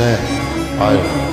Sen ayrıl.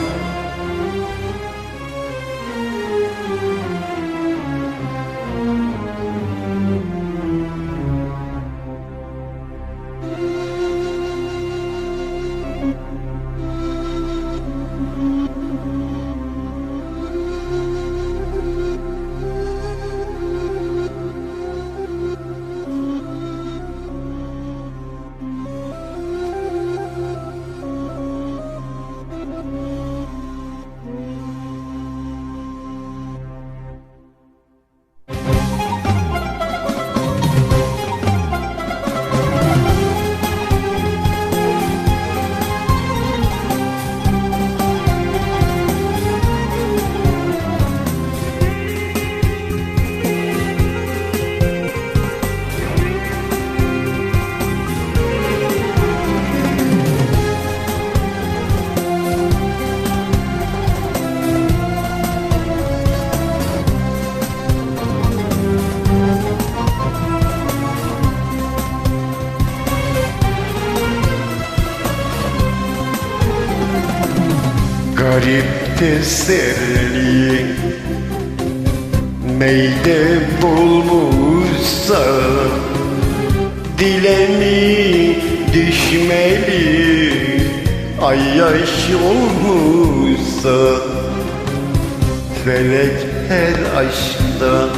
Garip teselli Meyde bulmuşsa Dile mi düşmeli? Ay yaş olmuşsa Felek her aşkta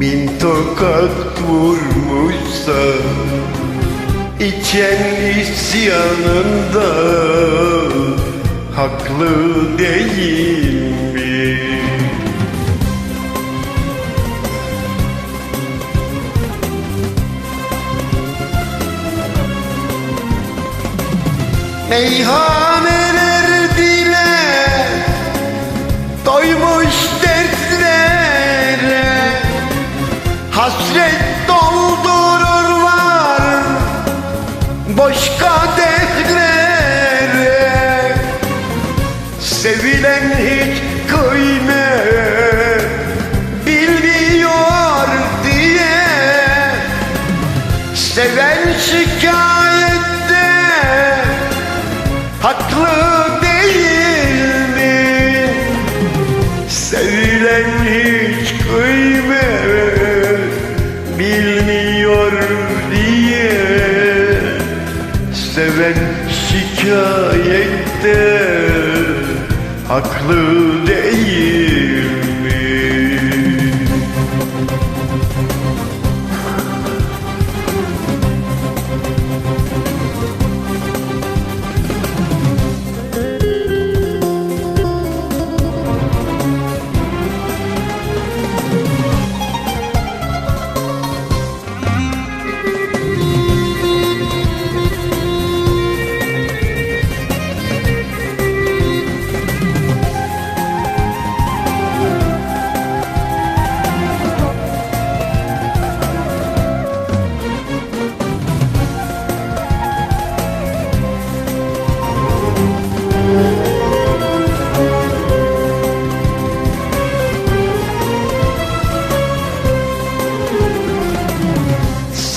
Bin tokat vurmuşsa İçen isyanında Haklı değil mi? Meyhaneler dile Doymuş Seven şikayette Haklı değil mi? Sevilen hiç kıymet bilmiyor diye Seven şikayette haklı değil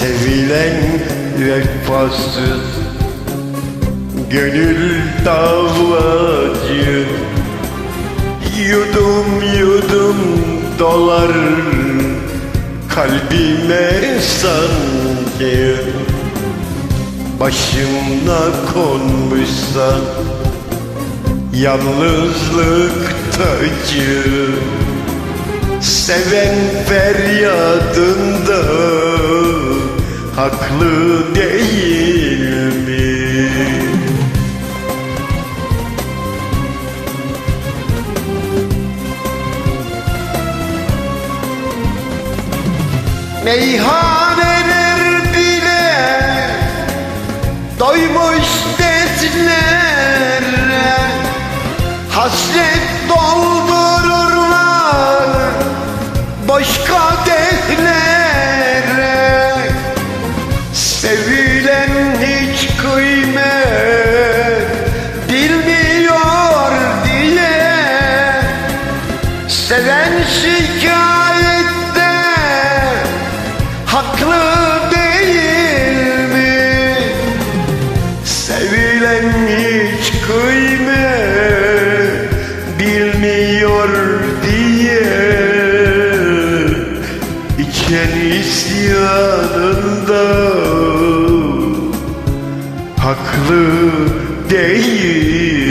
Sevilen vefasız Gönül davacı Yudum yudum dolar Kalbime sanki. Başımda konmuşsa Yalnızlık tacı. Seven feryadında haklı değil mi? Meyhaneler şikayette haklı değil mi? Sevilen hiç kıymet bilmiyor diye İçen isyanında haklı değil